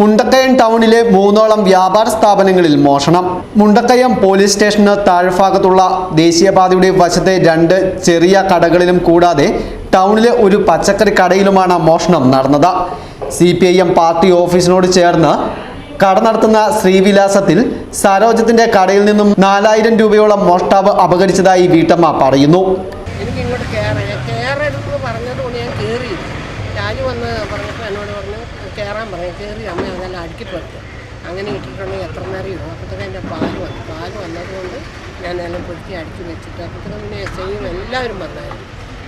മുണ്ടക്കയം ടൗണിലെ മൂന്നോളം വ്യാപാര സ്ഥാപനങ്ങളിൽ മോഷണം. മുണ്ടക്കയം പോലീസ് സ്റ്റേഷന് താഴ്ഭാഗത്തുള്ള ദേശീയപാതയുടെ വശത്തെ രണ്ട് ചെറിയ കടകളിലും കൂടാതെ ടൗണിലെ ഒരു പച്ചക്കറി കടയിലുമാണ് മോഷണം നടന്നത്. C P I M party ഓഫീസിനോട് ചേർന്ന് കട നടത്തുന്ന ശ്രീവിലാസത്തിൽ സരോജത്തിന്റെ കടയിൽ നിന്നും നാലായിരം രൂപയോളം മോഷ്ടാവ് അപകരിച്ചതായി വീട്ടമ്മ പറയുന്നു. എനിക്ക് ഇങ്ങോട്ട് കയറി കയറരുതെന്ന് പറഞ്ഞതുകൊണ്ട് ഞാൻ കയറി രാജു വന്ന് പറഞ്ഞപ്പോൾ എന്നോട് കയറാൻ പറയും. കയറി അമ്മ അതെല്ലാം അടുക്കി പെടുത്തു അങ്ങനെ ഇട്ടിട്ടുണ്ടെങ്കിൽ എത്ര നേരം അപ്പോഴത്തേക്ക് എന്റെ പാൽ വന്നു. പാൽ വന്നതുകൊണ്ട് ഞാൻ എല്ലാം പൊടുത്തി അടിച്ചു വെച്ചിട്ട് അപ്പോഴത്തേക്കും പിന്നെ എസ് എല്ലാവരും വന്നായിരുന്നു.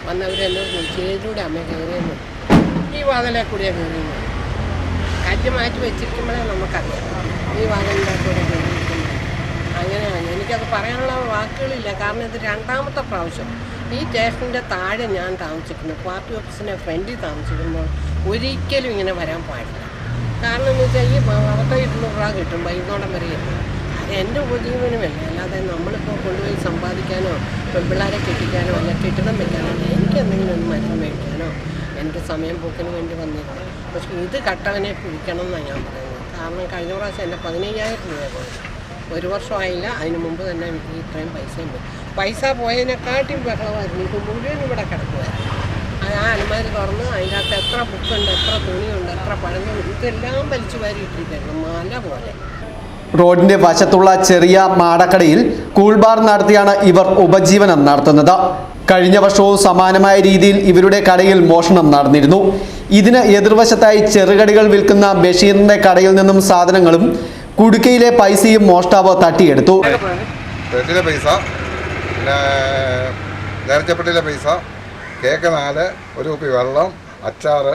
വന്നവരെന്നോട് ചോദിച്ചു ഏതിലൂടെ അമ്മ കയറിയെന്ന്. ഈ വാതിലെ കൂടിയാണ് കയറിയെന്ന്. കാറ്റ് മാറ്റി വെച്ചിരിക്കുമ്പോഴേ നമുക്കറിയാം. ഈ വാതിലിന്റെ കൂടെ പറയാനുള്ള വാക്കുകളില്ല. കാരണം ഇത് രണ്ടാമത്തെ പ്രാവശ്യം. ഈ സ്റ്റേഷന്റെ താഴെ ഞാൻ താമസിക്കുന്നു. പാർട്ടി ഓഫീസിന്റെ ഫ്രണ്ടിൽ താമസിക്കുമ്പോൾ ഒരിക്കലും ഇങ്ങനെ വരാൻ പാടില്ല. കാരണം എന്ന് വെച്ചാൽ ഈ പത്തോ ഇരുന്നൂറ് രൂപ കിട്ടും വൈകുന്നേരം വരെ കിട്ടും അത് എന്റെ ഉപജീവനമല്ല അല്ലാതെ നമ്മളിപ്പോൾ കൊണ്ടുപോയി സമ്പാദിക്കാനോ പെൺപിള്ളേരെ കെട്ടിക്കാനോ അല്ല കെട്ടിടം വെക്കാനോ എനിക്ക് എന്തെങ്കിലും ഒന്ന് മരുന്ന് മേടിക്കാനോ എന്റെ സമയം പോക്കിന് വേണ്ടി വന്നിരുന്നു. പക്ഷേ ഇത് കട്ടവനെ പിടിക്കണം എന്നാണ് ഞാൻ പറയുന്നത്. കാരണം കഴിഞ്ഞ പ്രാവശ്യം എന്റെ പതിനയ്യായിരം രൂപ പോയത് ഒരു വർഷമായില്ല. അതിന് മുമ്പ് തന്നെ എനിക്ക് ഇത്രയും പൈസയും പോയി പൈസ പോയതിനെക്കാട്ടിയും ബഹളമായിരുന്നു. ഇത് മുഴുവൻ ഇവിടെ കിടക്കുമായിരുന്നു ആ അലമാരി തുറന്ന് അതിന്റെ അകത്ത് എത്ര ബുക്കുണ്ട് എത്ര തുണിയുണ്ട് എത്ര പഴങ്ങളുണ്ട് ഇതെല്ലാം വലിച്ചു വാരി ഇട്ടിരിക്കുന്നു മല പോലെ. റോഡിന്റെ വശത്തുള്ള ചെറിയ മാടക്കടയിൽ കൂൾബാർ നടത്തിയാണ് ഇവർ ഉപജീവനം നടത്തുന്നത്. കഴിഞ്ഞ വർഷവും സമാനമായ രീതിയിൽ ഇവരുടെ കടയിൽ മോഷണം നടന്നിരുന്നു. ഇതിന് എതിർവശത്തായി ചെറുകടികൾ വിൽക്കുന്ന ബഷീറിന്റെ കടയിൽ നിന്നും സാധനങ്ങളും കുടുക്കയിലെ പൈസയും മോഷ്ടാവ് തട്ടിയെടുത്തു. ബ്രെഡിലെ പൈസ പിന്നെ പൈസ കേക്ക് നാല് ഒരു കുപ്പി വെള്ളം അച്ചാറ്.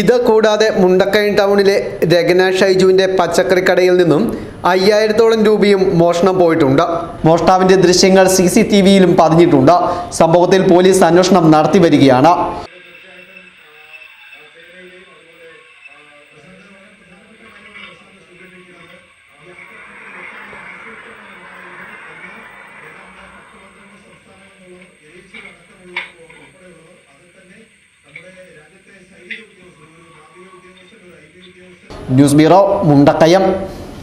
ഇത് കൂടാതെ മുണ്ടക്കയം ടൗണിലെ രഗന ഷൈജുവിന്റെ പച്ചക്കറി കടയിൽ നിന്നും അയ്യായിരത്തോളം രൂപയും മോഷണം പോയിട്ടുണ്ട്. മോഷ്ടാവിന്റെ ദൃശ്യങ്ങൾ സി സി ടി വിയിലും പതിഞ്ഞിട്ടുണ്ട്. സംഭവത്തിൽ പോലീസ് അന്വേഷണം നടത്തി വരികയാണ്. News Bureau mundakayam